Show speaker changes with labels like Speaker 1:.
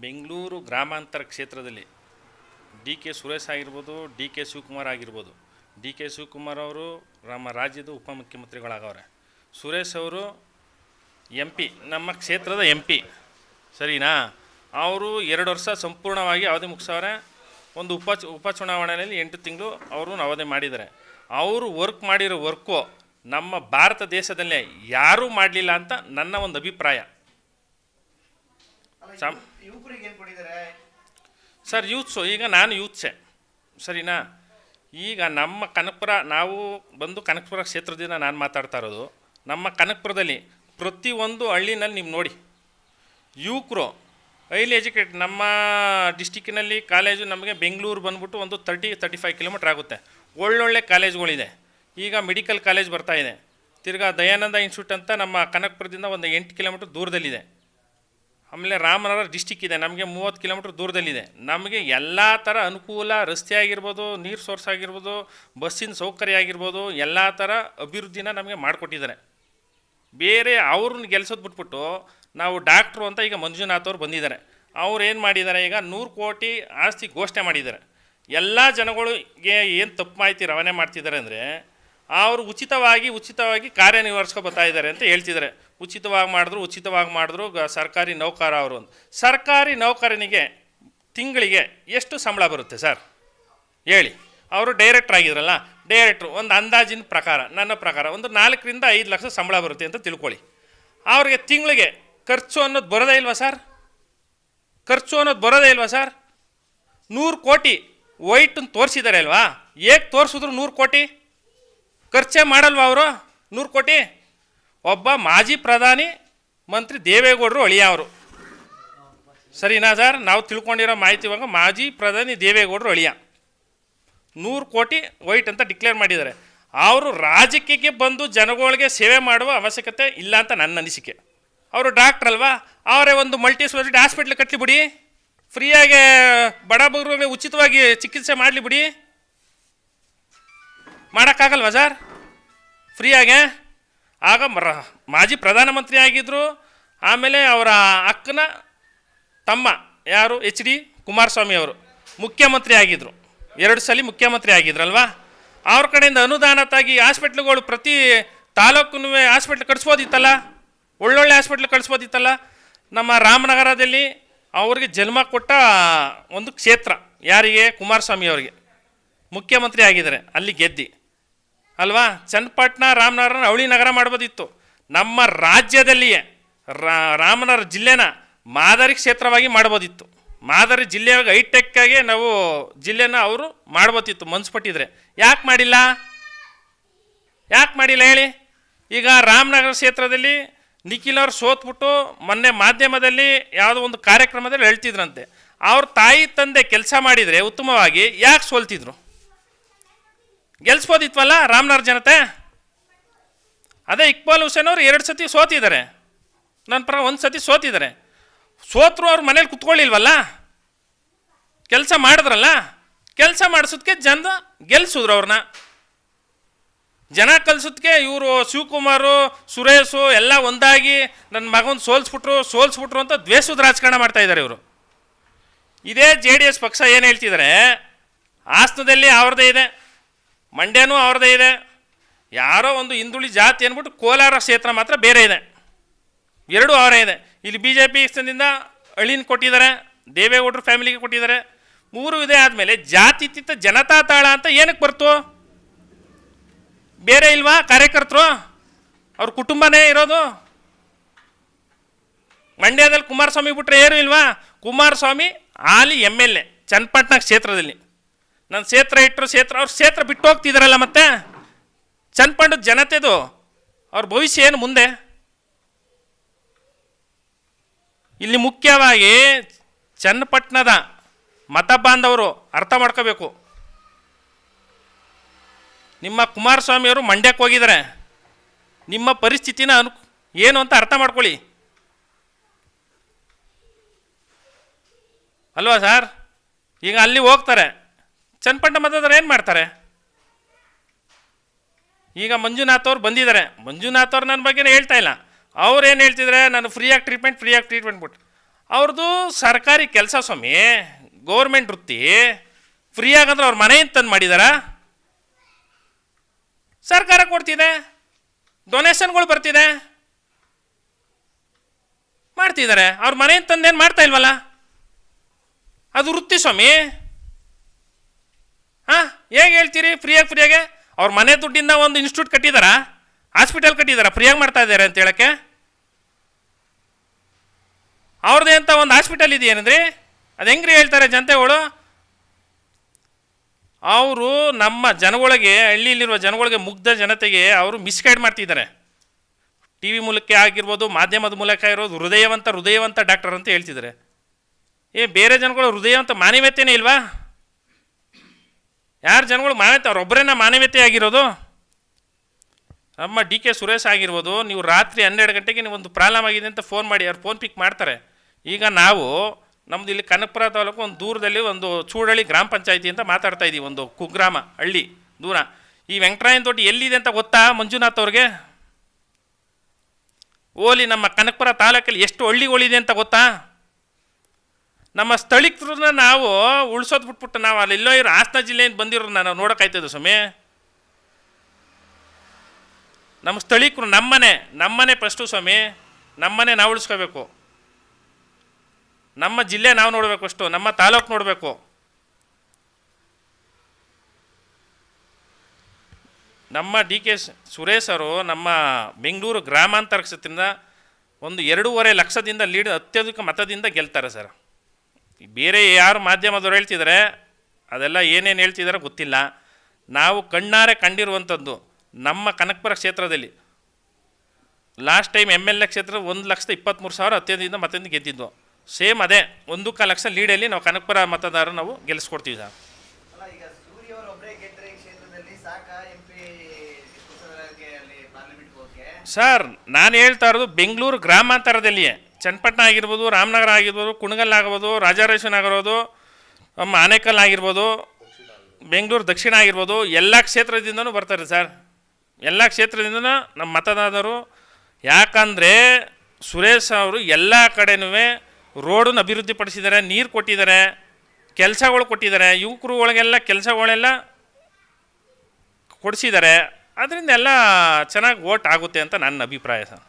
Speaker 1: ಬೆಂಗಳೂರು ಗ್ರಾಮಾಂತರ ಕ್ಷೇತ್ರದಲ್ಲಿ D K Suresh ಆಗಿರ್ಬೋದು, ಡಿ ಕೆ ಶಿವಕುಮಾರ್ ಆಗಿರ್ಬೋದು. ಡಿ ಕೆ ಶಿವಕುಮಾರ್ ಅವರು ನಮ್ಮ ರಾಜ್ಯದ ಉಪಮುಖ್ಯಮಂತ್ರಿಗಳಾಗವ್ರೆ. ಸುರೇಶ್ ಅವರು ಎಂ ಪಿ, ನಮ್ಮ ಕ್ಷೇತ್ರದ ಎಂ ಪಿ. ಸರಿನಾ? ಅವರು ಎರಡು ವರ್ಷ ಸಂಪೂರ್ಣವಾಗಿ ಅವಧಿ ಮುಗಿಸವ್ರೆ. ಒಂದು ಉಪ, ಉಪಚುನಾವಣೆಯಲ್ಲಿ ಎಂಟು ತಿಂಗಳು ಅವರು ಅವಧಿ ಮಾಡಿದ್ದಾರೆ. ಅವರು ವರ್ಕ್ ಮಾಡಿರೋ ವರ್ಕು ನಮ್ಮ ಭಾರತ ದೇಶದಲ್ಲೇ ಯಾರೂ ಮಾಡಲಿಲ್ಲ ಅಂತ ನನ್ನ ಒಂದು ಅಭಿಪ್ರಾಯ. ಸಮ್- ಸರ್ ಯೂತ್ಸು ಈಗ ನಾನು ಯೂತ್ಸೆ. ಸರಿನಾ? ಈಗ ನಮ್ಮ ಕನಕಪುರ ನಾವು ಬಂದು ಕನಕಪುರ ಕ್ಷೇತ್ರದಿಂದ ನಾನು ಮಾತಾಡ್ತಾ ಇರೋದು ನಮ್ಮ ಕನಕಪುರದಲ್ಲಿ ಪ್ರತಿಯೊಂದು ಹಳ್ಳಿನಲ್ಲಿ ನೀವು ನೋಡಿ. ಯುವಕರು ಹೈಲಿ ಎಜುಕೇಟ್ ನಮ್ಮ ಡಿಸ್ಟಿಕ್ಕಿನಲ್ಲಿ ಕಾಲೇಜು ನಮಗೆ ಬೆಂಗಳೂರು ಬಂದ್ಬಿಟ್ಟು ಒಂದು ತರ್ಟಿ ತರ್ಟಿ ಫೈವ್ ಕಿಲೋಮೀಟ್ರ್ ಆಗುತ್ತೆ. ಒಳ್ಳೊಳ್ಳೆ ಕಾಲೇಜ್ಗಳಿದೆ. ಈಗ ಮೆಡಿಕಲ್ ಕಾಲೇಜ್ ಬರ್ತಾ ಇದೆ. ತಿರ್ಗಾ ದಯಾನಂದ ಇನ್ಸ್ಟಿಟ್ಯೂಟ್ ಅಂತ ನಮ್ಮ ಕನಕಪುರದಿಂದ ಒಂದು ಎಂಟು ಕಿಲೋಮೀಟ್ರ್ ದೂರದಲ್ಲಿದೆ. ಆಮೇಲೆ ರಾಮನಗರ ಡಿಸ್ಟಿಕ್ ಇದೆ. ನಮಗೆ ಮೂವತ್ತು ಕಿಲೋಮೀಟ್ರ್ ದೂರದಲ್ಲಿದೆ. ನಮಗೆ ಎಲ್ಲ ಥರ ಅನುಕೂಲ, ರಸ್ತೆ ಆಗಿರ್ಬೋದು, ನೀರು ಸೋರ್ಸ್ ಆಗಿರ್ಬೋದು, ಬಸ್ಸಿನ ಸೌಕರ್ಯ ಆಗಿರ್ಬೋದು, ಎಲ್ಲ ಥರ ಅಭಿವೃದ್ಧಿನ ನಮಗೆ ಮಾಡಿಕೊಟ್ಟಿದ್ದಾರೆ. ಬೇರೆ ಅವ್ರನ್ನ ಗೆಲ್ಸೋದು ಬಿಟ್ಬಿಟ್ಟು ನಾವು ಡಾಕ್ಟ್ರು ಅಂತ ಈಗ ಮಂಜುನಾಥ್ ಅವರು ಬಂದಿದ್ದಾರೆ. ಅವ್ರು ಏನು ಮಾಡಿದ್ದಾರೆ? ಈಗ ನೂರು ಕೋಟಿ ಆಸ್ತಿ ಘೋಷಣೆ ಮಾಡಿದ್ದಾರೆ. ಎಲ್ಲ ಜನಗಳಿಗೆ ಏನು ತಪ್ಪು ಮಾಹಿತಿ ರವಾನೆ ಮಾಡ್ತಿದ್ದಾರೆ ಅಂದರೆ ಅವರು ಉಚಿತವಾಗಿ ಉಚಿತವಾಗಿ ಕಾರ್ಯನಿರ್ವಹಿಸ್ಕೊ ಬರ್ತಾ ಇದ್ದಾರೆ ಅಂತ ಹೇಳ್ತಿದ್ದಾರೆ. ಉಚಿತವಾಗಿ ಮಾಡಿದ್ರು ಉಚಿತವಾಗಿ ಮಾಡಿದ್ರು, ಗ- ಸರ್ಕಾರಿ ನೌಕರ ಅವರು ಅಂತ. ಸರ್ಕಾರಿ ನೌಕರನಿಗೆ ತಿಂಗಳಿಗೆ ಎಷ್ಟು ಸಂಬಳ ಬರುತ್ತೆ ಸರ್? ಹೇಳಿ. ಅವರು ಡೈರೆಕ್ಟ್ರ್ ಆಗಿದ್ರಲ್ಲ, ಡೈರೆಕ್ಟ್ರು ಒಂದು ಅಂದಾಜಿನ ಪ್ರಕಾರ, ನನ್ನ ಪ್ರಕಾರ ಒಂದು ನಾಲ್ಕರಿಂದ ಐದು ಲಕ್ಷ ಸಂಬಳ ಬರುತ್ತೆ ಅಂತ ತಿಳ್ಕೊಳ್ಳಿ. ಅವ್ರಿಗೆ ತಿಂಗಳಿಗೆ ಖರ್ಚು ಅನ್ನೋದು ಬರೋದೇ ಇಲ್ವಾ ಸರ್? ಖರ್ಚು ಅನ್ನೋದು ಬರೋದೇ ಇಲ್ವಾ ಸರ್? ನೂರು ಕೋಟಿ ವೈಟನ್ನು ತೋರಿಸಿದ್ದಾರೆ ಅಲ್ವಾ? ಹೇಗೆ ತೋರಿಸಿದ್ರು ನೂರು ಕೋಟಿ? ಖರ್ಚೇ ಮಾಡಲ್ವಾ ಅವರು? ನೂರು ಕೋಟಿ? ಒಬ್ಬ ಮಾಜಿ ಪ್ರಧಾನಿ, ಮಂತ್ರಿ ದೇವೇಗೌಡರು ಅಳಿಯ ಅವರು. ಸರಿನಾ ಸರ್ ನಾವು ತಿಳ್ಕೊಂಡಿರೋ ಮಾಹಿತಿ ಇವಾಗ ಮಾಜಿ ಪ್ರಧಾನಿ ದೇವೇಗೌಡರು ಅಳಿಯ ನೂರು ಕೋಟಿ ವೈಟ್ ಅಂತ ಡಿಕ್ಲೇರ್ ಮಾಡಿದ್ದಾರೆ. ಅವರು ರಾಜಕೀಯಕ್ಕೆ ಬಂದು ಜನಗಳಿಗೆ ಸೇವೆ ಮಾಡುವ ಅವಶ್ಯಕತೆ ಇಲ್ಲ ಅಂತ ನನ್ನ ಅನಿಸಿಕೆ. ಅವರು ಡಾಕ್ಟ್ರ್ ಅಲ್ವಾ? ಅವರೇ ಒಂದು ಮಲ್ಟಿ ಸ್ಪೆಷಾಲಿಟಿ ಹಾಸ್ಪಿಟ್ಲ್ ಕಟ್ಟಲಿ ಬಿಡಿ. ಫ್ರೀಯಾಗಿ ಬಡ ಬಗ್ಗರಿಗೆ ಉಚಿತವಾಗಿ ಚಿಕಿತ್ಸೆ ಮಾಡಲಿ ಬಿಡಿ. ಮಾಡೋಕ್ಕಾಗಲ್ವಾ ಸರ್? ಫ್ರೀಯಾಗೆ ಆಗ ಮರ, ಮಾಜಿ ಪ್ರಧಾನಮಂತ್ರಿ ಆಗಿದ್ದರು ಆಮೇಲೆ ಅವರ ಅಕ್ಕನ ತಮ್ಮ ಯಾರು? ಎಚ್ ಡಿ ಕುಮಾರಸ್ವಾಮಿ ಅವರು ಮುಖ್ಯಮಂತ್ರಿ ಆಗಿದ್ದರು ಎರಡು ಸಲ ಮುಖ್ಯಮಂತ್ರಿ ಆಗಿದ್ರಲ್ವಾ? ಅವ್ರ ಕಡೆಯಿಂದ ಅನುದಾನತಾಗಿ ಹಾಸ್ಪಿಟ್ಲ್ಗಳು ಪ್ರತಿ ತಾಲೂಕು ಹಾಸ್ಪಿಟ್ಲ್ ಕಟ್ಸ್ಬೋದಿತ್ತಲ್ಲ ಒಳ್ಳೊಳ್ಳೆ ಹಾಸ್ಪಿಟ್ಲ್ ಕಳಿಸ್ಬೋದಿತ್ತಲ್ಲ? ನಮ್ಮ ರಾಮನಗರದಲ್ಲಿ ಅವ್ರಿಗೆ ಜನ್ಮ ಕೊಟ್ಟ ಒಂದು ಕ್ಷೇತ್ರ ಯಾರಿಗೆ? ಕುಮಾರಸ್ವಾಮಿ ಅವರಿಗೆ. ಮುಖ್ಯಮಂತ್ರಿ ಆಗಿದ್ದಾರೆ, ಅಲ್ಲಿ ಗೆದ್ದಿ. ಅಲ್ವಾ? ಚನ್ನಪಟ್ಟಣ ರಾಮನಗರನ ಅವಳಿ ನಗರ ಮಾಡ್ಬೋದಿತ್ತು. ನಮ್ಮ ರಾಜ್ಯದಲ್ಲಿಯೇ ರಾಮನಗರ ಜಿಲ್ಲೆನ ಮಾದರಿ ಕ್ಷೇತ್ರವಾಗಿ ಮಾಡ್ಬೋದಿತ್ತು. ಮಾದರಿ ಜಿಲ್ಲೆಯಾಗಿ ಹೈಟೆಕ್ಕಾಗೆ ನಾವು ಜಿಲ್ಲೆನ ಅವರು ಮಾಡ್ಬೋದಿತ್ತು ಮನ್ಸ್ಪಟ್ಟಿದ್ರೆ. ಯಾಕೆ ಮಾಡಿಲ್ಲ? ಯಾಕೆ ಮಾಡಿಲ್ಲ ಹೇಳಿ? ಈಗ ರಾಮನಗರ ಕ್ಷೇತ್ರದಲ್ಲಿ ನಿಖಿಲ್ ಅವ್ರು ಸೋತ್ಬಿಟ್ಟು ಮೊನ್ನೆ ಮಾಧ್ಯಮದಲ್ಲಿ ಯಾವುದೋ ಒಂದು ಕಾರ್ಯಕ್ರಮದಲ್ಲಿ ಹೇಳ್ತಿದ್ರಂತೆ. ಅವ್ರ ತಾಯಿ ತಂದೆ ಕೆಲಸ ಮಾಡಿದರೆ ಉತ್ತಮವಾಗಿ ಯಾಕೆ ಸೋಲ್ತಿದ್ರು? ಗೆಲ್ಸ್ಬೋದಿತ್ವಲ್ಲ ರಾಮನಾರ್ ಜನತೆ? ಅದೇ ಇಕ್ಬಾಲ್ ಹುಸೇನ್ ಅವರು ಎರಡು ಸತಿ ಸೋತಿದ್ದಾರೆ. ನನ್ನ ಪರ ಒಂದು ಸತಿ ಸೋತಿದ್ದಾರೆ. ಸೋತರು ಅವ್ರ ಮನೇಲಿ ಕುತ್ಕೊಳ್ಳಿಲ್ವಲ್ಲ? ಕೆಲಸ ಮಾಡಿದ್ರಲ್ಲ? ಕೆಲಸ ಮಾಡಿಸೋದಕ್ಕೆ ಜನ ಗೆಲ್ಸಿದ್ರು ಅವ್ರನ್ನ ಜನ ಕಲ್ಸೋದಕ್ಕೆ ಇವರು ಶಿವಕುಮಾರು, ಸುರೇಶು ಎಲ್ಲ ಒಂದಾಗಿ ನನ್ನ ಮಗನ ಸೋಲ್ಸ್ಬಿಟ್ರು ಸೋಲ್ಸ್ಬಿಟ್ರು ಅಂತ ದ್ವೇಷದ ರಾಜಕಾರಣ ಮಾಡ್ತಾ ಇದ್ದಾರೆ ಇವರು. ಇದೇ ಜೆ ಡಿ ಎಸ್ ಪಕ್ಷ ಏನು ಹೇಳ್ತಿದ್ದಾರೆ? ಆಸನದಲ್ಲಿ ಅವ್ರದ್ದೇ ಇದೆ. ಮಂಡ್ಯನೂ ಅವ್ರದ್ದೇ ಇದೆ. ಯಾರೋ ಒಂದು ಹಿಂದುಳಿ ಜಾತಿ ಅಂದ್ಬಿಟ್ಟು ಕೋಲಾರ ಕ್ಷೇತ್ರ ಮಾತ್ರ ಬೇರೆ ಇದೆ. ಎರಡೂ ಅವರೇ ಇದೆ. ಇಲ್ಲಿ ಬಿ ಜೆ ಪಿ ಅಳಿನ ಕೊಟ್ಟಿದ್ದಾರೆ, ದೇವೇಗೌಡರು ಫ್ಯಾಮಿಲಿಗೆ ಕೊಟ್ಟಿದ್ದಾರೆ. ಮೂರು ಇದೆ ಆದಮೇಲೆ ಜಾತಿತಿತ್ತ ಜನತಾ ತಾಳ ಅಂತ ಏನಕ್ಕೆ ಬರ್ತು? ಬೇರೆ ಇಲ್ವಾ ಕಾರ್ಯಕರ್ತರು? ಅವ್ರ ಕುಟುಂಬನೇ ಇರೋದು? ಮಂಡ್ಯದಲ್ಲಿ ಕುಮಾರಸ್ವಾಮಿ ಬಿಟ್ಟರೆ ಏನು ಇಲ್ವಾ? ಕುಮಾರಸ್ವಾಮಿ ಆಲಿ ಎಂ ಎಲ್ ಎ, ಚನ್ನಪಟ್ಟಣ ಕ್ಷೇತ್ರದಲ್ಲಿ. ನನ್ನ ಕ್ಷೇತ್ರ ಇಟ್ಟರು ಕ್ಷೇತ್ರ, ಅವ್ರ ಕ್ಷೇತ್ರ ಬಿಟ್ಟು ಹೋಗ್ತಿದ್ದಾರಲ್ಲ ಮತ್ತೆ? ಚನ್ನಪಟ್ಟಣದ ಜನತೆದು, ಅವ್ರ ಭವಿಷ್ಯ ಏನು ಮುಂದೆ? ಇಲ್ಲಿ ಮುಖ್ಯವಾಗಿ ಚನ್ನಪಟ್ಟಣದ ಮತ ಬಾಂಧವರು ಅರ್ಥ ಮಾಡ್ಕೋಬೇಕು. ನಿಮ್ಮ ಕುಮಾರಸ್ವಾಮಿಯವರು ಮಂಡ್ಯಕ್ಕೆ ಹೋಗಿದ್ದಾರೆ. ನಿಮ್ಮ ಪರಿಸ್ಥಿತಿನ ಅನು, ಏನು ಅಂತ ಅರ್ಥ ಮಾಡ್ಕೊಳ್ಳಿ. ಅಲ್ವಾ ಸರ್? ಈಗ ಅಲ್ಲಿ ಹೋಗ್ತಾರೆ. ಚನ್ನಪಟ್ಟಣ ಮತದಾರ ಏನು ಮಾಡ್ತಾರೆ? ಈಗ ಮಂಜುನಾಥ್ ಅವ್ರು ಬಂದಿದ್ದಾರೆ. ಮಂಜುನಾಥ್ ಅವ್ರು ನನ್ನ ಬಗ್ಗೆನೇ ಹೇಳ್ತಾ ಇಲ್ಲ. ಅವ್ರು ಏನು ಹೇಳ್ತಿದ್ರೆ, ನಾನು ಫ್ರೀಯಾಗಿ ಟ್ರೀಟ್ಮೆಂಟ್ ಫ್ರೀಯಾಗಿ ಟ್ರೀಟ್ಮೆಂಟ್ ಬಿಟ್ಟು. ಅವ್ರದ್ದು ಸರ್ಕಾರಿ ಕೆಲಸ ಸ್ವಾಮಿ ಗೌರ್ಮೆಂಟ್ ವೃತ್ತಿ ಫ್ರೀ ಆಗಂದ್ರೆ ಅವ್ರ ಮನೆಯಿಂದ ತಂದು ಮಾಡಿದಾರಾ? ಸರ್ಕಾರ ಕೊಡ್ತಿದೆ. ಡೊನೇಷನ್ಗಳು ಬರ್ತಿದೆ. ಮಾಡ್ತಿದ್ದಾರೆ. ಅವ್ರ ಮನೆಯಿಂದ ತಂದೇನು ಮಾಡ್ತಾ ಇಲ್ವಲ್ಲ? ಅದು ವೃತ್ತಿ ಸ್ವಾಮಿ. ಹಾಂ ಹೇಗೆ ಹೇಳ್ತೀರಿ? ಫ್ರೀಯಾಗಿ ಫ್ರೀಯಾಗೆ? ಅವ್ರ ಮನೆ ದುಡ್ಡಿಂದ ಒಂದು ಇನ್ಸ್ಟಿಟ್ಯೂಟ್ ಕಟ್ಟಿದಾರಾ? ಹಾಸ್ಪಿಟಲ್ ಕಟ್ಟಿದಾರಾ? ಫ್ರೀಯಾಗಿ ಮಾಡ್ತಾ ಇದ್ದಾರೆ ಅಂತ ಹೇಳಕ್ಕೆ? ಅವ್ರದ್ದೇ ಅಂತ ಒಂದು ಹಾಸ್ಪಿಟಲ್ ಇದೆಯೇನಂದ್ರಿ ಅದು ಹೆಂಗ್ರಿ ಹೇಳ್ತಾರೆ ಜನತೆಗಳು? ಅವರು ನಮ್ಮ ಜನಗಳಿಗೆ, ಹಳ್ಳಿಯಲ್ಲಿರುವ ಜನಗಳಿಗೆ, ಮುಗ್ಧ ಜನತೆಗೆ ಅವರು ಮಿಸ್ಗೈಡ್ ಮಾಡ್ತಿದ್ದಾರೆ. ಟಿ ವಿ ಮೂಲಕ ಆಗಿರ್ಬೋದು, ಮಾಧ್ಯಮದ ಮೂಲಕ ಇರೋದು ಹೃದಯವಂತ ಹೃದಯವಂತ ಡಾಕ್ಟರ್ ಅಂತ ಹೇಳ್ತಿದ್ದಾರೆ. ಏ, ಬೇರೆ ಜನಗಳು ಹೃದಯವಂತ ಮಾನವೀಯತೆನೇ ಇಲ್ವಾ? ಯಾರು ಜನಗಳು ಮಾನ್ಯತೆ ಅವ್ರೊಬ್ಬರೇನ ಮಾನವೀಯತೆ ಆಗಿರೋದು ನಮ್ಮ ಡಿ ಕೆ ಸುರೇಶ್ ಆಗಿರ್ಬೋದು, ನೀವು ರಾತ್ರಿ ಹನ್ನೆರಡು ಗಂಟೆಗೆ ನೀವು ಒಂದು ಪ್ರಾಬ್ಲಮ್ ಆಗಿದೆ ಅಂತ ಫೋನ್ ಮಾಡಿ, ಅವ್ರು ಫೋನ್ ಪಿಕ್ ಮಾಡ್ತಾರೆ. ಈಗ ನಾವು ನಮ್ಮದು ಇಲ್ಲಿ ಕನಕಪುರ ತಾಲೂಕು ಒಂದು ದೂರದಲ್ಲಿ ಒಂದು ಚೂಡಳ್ಳಿ ಗ್ರಾಮ ಪಂಚಾಯತಿ ಅಂತ ಮಾತಾಡ್ತಾ ಇದ್ದೀವಿ ಒಂದು ಕುಗ್ರಾಮ, ಹಳ್ಳಿ, ದೂರ. ಈ ವೆಂಕಟರಾಯನ ದೊಡ್ಡ ಎಲ್ಲಿದೆ ಅಂತ ಗೊತ್ತಾ ಮಂಜುನಾಥ್ ಅವ್ರಿಗೆ? ಓಲಿ ನಮ್ಮ ಕನಕಪುರ ತಾಲೂಕಲ್ಲಿ ಎಷ್ಟು ಹಳ್ಳಿಗಳಿದೆ ಅಂತ ಗೊತ್ತಾ? ನಮ್ಮ ಸ್ಥಳೀಕರನ್ನ ನಾವು ಉಳ್ಸೋದು ಬಿಟ್ಬಿಟ್ಟು ನಾವು ಅಲ್ಲಿ ಎಲ್ಲೋ ಇರೋ ಹಾಸನ ಜಿಲ್ಲೆಯಿಂದ ಬಂದಿರೋ ನಾನು ನೋಡೋಕ್ಕಾಯ್ತದೆ ಸ್ವಾಮಿ. ನಮ್ಮ ಸ್ಥಳೀಕರು ನಮ್ಮನೆ ನಮ್ಮನೆ ಫಸ್ಟು ಸ್ವಾಮಿ. ನಮ್ಮನೆ ನಾವು ಉಳಿಸ್ಕೋಬೇಕು. ನಮ್ಮ ಜಿಲ್ಲೆ ನಾವು ನೋಡಬೇಕು ಅಷ್ಟು ನಮ್ಮ ತಾಲೂಕು ನೋಡಬೇಕು. ನಮ್ಮ ಡಿ ಕೆ ಸುರೇಶ್ ಅವರು ನಮ್ಮ ಬೆಂಗಳೂರು ಗ್ರಾಮಾಂತರ ಕ್ಷೇತ್ರದಿಂದ ಒಂದು ಎರಡೂವರೆ ಲಕ್ಷದಿಂದ ಲೀಡ್ ಅತ್ಯಧಿಕ ಮತದಿಂದ ಗೆಲ್ತಾರೆ ಸರ್. ಬೇರೆ ಯಾರು ಮಾಧ್ಯಮದವರು ಹೇಳ್ತಿದ್ದಾರೆ ಅದೆಲ್ಲ ಏನೇನು ಹೇಳ್ತಿದ್ದಾರೆ ಗೊತ್ತಿಲ್ಲ. ನಾವು ಕಣ್ಣಾರೆ ಕಂಡಿರುವಂಥದ್ದು ನಮ್ಮ ಕನಕಪುರ ಕ್ಷೇತ್ರದಲ್ಲಿ. Last time M L A ಕ್ಷೇತ್ರ ಒಂದು ಲಕ್ಷದ ಇಪ್ಪತ್ತ್ಮೂರು ಸಾವಿರ ಹತ್ತೈದಿಂದ ಮತ್ತೊಂದು ಗೆದ್ದಿದ್ದು. ಸೇಮ್ ಅದೇ ಒಂದು ಕಾಲು ಲಕ್ಷ ಲೀಡಲ್ಲಿ ನಾವು ಕನಕಪುರ ಮತದಾರರು ನಾವು ಗೆಲ್ಲಿಸ್ಕೊಡ್ತೀವಿ ಸರ್. ಸರ್ ನಾನು ಹೇಳ್ತಾ ಇರೋದು ಬೆಂಗಳೂರು ಗ್ರಾಮಾಂತರದಲ್ಲಿಯೇ. ಚನ್ನಪಟ್ಟಣ ಆಗಿರ್ಬೋದು, ರಾಮನಗರ ಆಗಿರ್ಬೋದು, ಕುಣಗಲ್ ಆಗ್ಬೋದು ರಾಜಾರೇಶ್ವರ ಆಗಿರ್ಬೋದು ಆನೇಕಲ್ ಆಗಿರ್ಬೋದು, ಬೆಂಗಳೂರು ದಕ್ಷಿಣ ಆಗಿರ್ಬೋದು, ಎಲ್ಲ ಕ್ಷೇತ್ರದಿಂದನೂ ಬರ್ತಾರೆ ಸರ್. ಎಲ್ಲ ಕ್ಷೇತ್ರದಿಂದ ನಮ್ಮ ಮತದಾರರು. ಯಾಕಂದರೆ ಸುರೇಶ್ ಅವರು ಎಲ್ಲ ಕಡೆನೂ ರೋಡನ್ನು ಅಭಿವೃದ್ಧಿಪಡಿಸಿದ್ದಾರೆ, ನೀರು ಕೊಟ್ಟಿದ್ದಾರೆ, ಕೆಲಸಗಳು ಕೊಟ್ಟಿದ್ದಾರೆ, ಯುವಕರುಗಳಿಗೆಲ್ಲ ಕೆಲಸಗಳೆಲ್ಲ ಕೊಡಿಸಿದ್ದಾರೆ. ಅದರಿಂದ ಎಲ್ಲ ಚೆನ್ನಾಗಿ ಓಟ್ ಆಗುತ್ತೆ ಅಂತ ನನ್ನ ಅಭಿಪ್ರಾಯ ಸರ್.